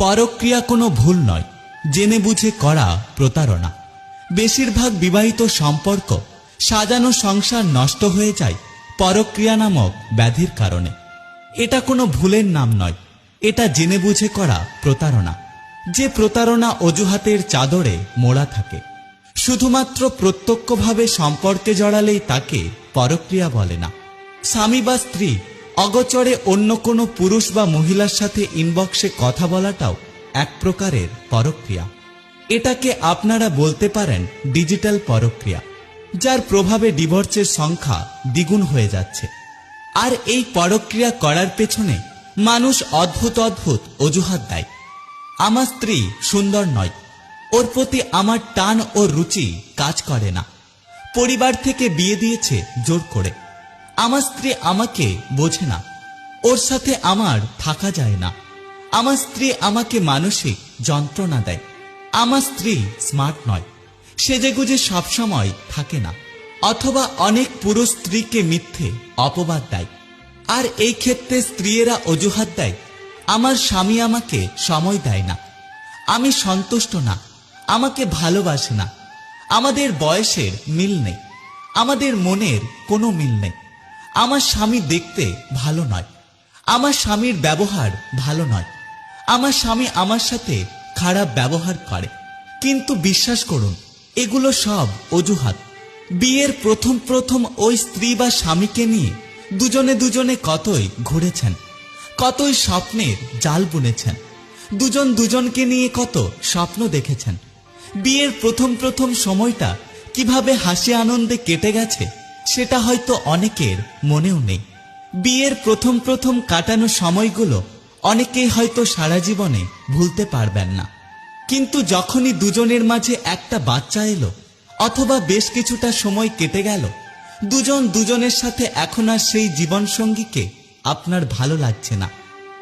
পরক্রিয়া কোনো ভুল নয়। জেনে বুঝে করা প্রতারণা। বেশিরভাগ বিবাহিত সম্পর্ক সাজানো সংসার নষ্ট হয়ে যায় পরক্রিয়া নামক ব্যাধির কারণে। এটা কোনো ভুলের নাম নয়। এটা জেনে বুঝে করা প্রতারণা। যে প্রতারণা অজুহাতের চাদরে মোড়া থাকে। শুধুমাত্র প্রত্যক্ষভাবে সম্পর্কে জড়ালেই তাকে পরক্রিয়া বলে না। স্বামী বা স্ত্রী অগচরে অন্য কোনো পুরুষ বা মহিলার সাথে ইনবক্সে কথা বলাটাও এক প্রকারের পরক্রিয়া। এটাকে আপনারা বলতে পারেন ডিজিটাল পরক্রিয়া, যার প্রভাবে ডিভোর্সের সংখ্যা দ্বিগুণ হয়ে যাচ্ছে। আর এই পরক্রিয়া করার পেছনে মানুষ অদ্ভুত অদ্ভুত অজুহাত দেয়। আমার স্ত্রী সুন্দর নয়, ওর প্রতি আমার টান ও রুচি কাজ করে না। পরিবার থেকে বিয়ে দিয়েছে জোর করে। আমার স্ত্রী আমাকে বোঝে না। ওর সাথে আমার থাকা যায় না। আমার স্ত্রী আমাকে মানসিক যন্ত্রণা দেয়। আমার স্ত্রী স্মার্ট নয়। সেজেগুজে সবসময় থাকে না। অথবা অনেক পুরুষ স্ত্রীকে মিথ্যে অপবাদ দেয়। আর এই ক্ষেত্রে স্ত্রীয়েরা অজুহাত দেয়। আমার স্বামী আমাকে সময় দেয় না। আমি সন্তুষ্ট না। আমাকে ভালোবাসে না। আমাদের বয়সের মিল নেই। আমাদের মনের কোনো মিল নেই। আমার স্বামী দেখতে ভালো নয়। আমার স্বামীর ব্যবহার ভালো নয়। আমার স্বামী আমার সাথে খারাপ ব্যবহার করে। কিন্তু বিশ্বাস করুন, এগুলো সব অজুহাত। বিয়ের প্রথম প্রথম ওই স্ত্রী বা স্বামীকে নিয়ে দুজনে দুজনে কতই ঘুরেছেন, কতই স্বপ্নের জাল বুনেছেন, দুজন দুজনকে নিয়ে কত স্বপ্ন দেখেছেন। বিয়ের প্রথম প্রথম সময়টা কীভাবে হাসি আনন্দে কেটে গেছে সেটা হয়তো অনেকের মনেও নেই। বিয়ের প্রথম প্রথম কাটানো সময়গুলো অনেকেই হয়তো সারা জীবনে ভুলতে পারবেন না। কিন্তু যখনই দুজনের মাঝে একটা বাচ্চা এলো, অথবা বেশ কিছুটা সময় কেটে গেল, দুজন দুজনের সাথে এখন আর সেই জীবনসঙ্গীকে আপনার ভালো লাগছে না।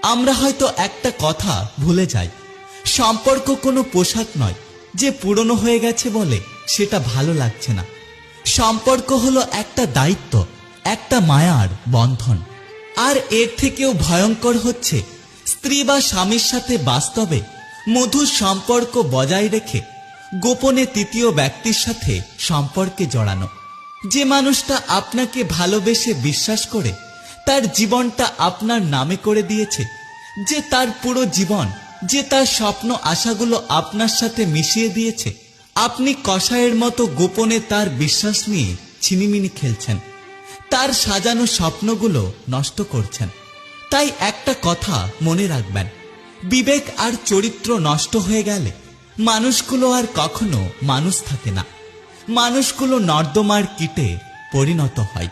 আমরা হয়তো একটা কথা ভুলে যাই। সম্পর্ক কোনো পোশাক নয় যে পুরনো হয়ে গেছে বলে সেটা ভালো লাগছে না। সম্পর্ক হলো একটা দায়িত্ব, একটা মায়ার বন্ধন। আর এর থেকেও ভয়ঙ্কর হচ্ছে, স্ত্রী বা স্বামীর সাথে বাস্তবে মধুর সম্পর্ক বজায় রেখে গোপনে তৃতীয় ব্যক্তির সাথে সম্পর্কে জড়ানো। যে মানুষটা আপনাকে ভালোবেসে বিশ্বাস করে, তার জীবনটা আপনার নামে করে দিয়েছে, যে তার পুরো জীবন, যে তার স্বপ্ন আশাগুলো আপনার সাথে মিশিয়ে দিয়েছে আপনি কষায়ের মতো গোপনে তার বিশ্বাস নিয়ে ছিনিমিনি খেলছেন। তার সাজানো স্বপ্নগুলো নষ্ট করছেন। তাই একটা কথা মনে রাখবেন, বিবেক আর চরিত্র নষ্ট হয়ে গেলে মানুষগুলো আর কখনো মানুষ থাকে না। মানুষগুলো নর্দমার কীটে পরিণত হয়।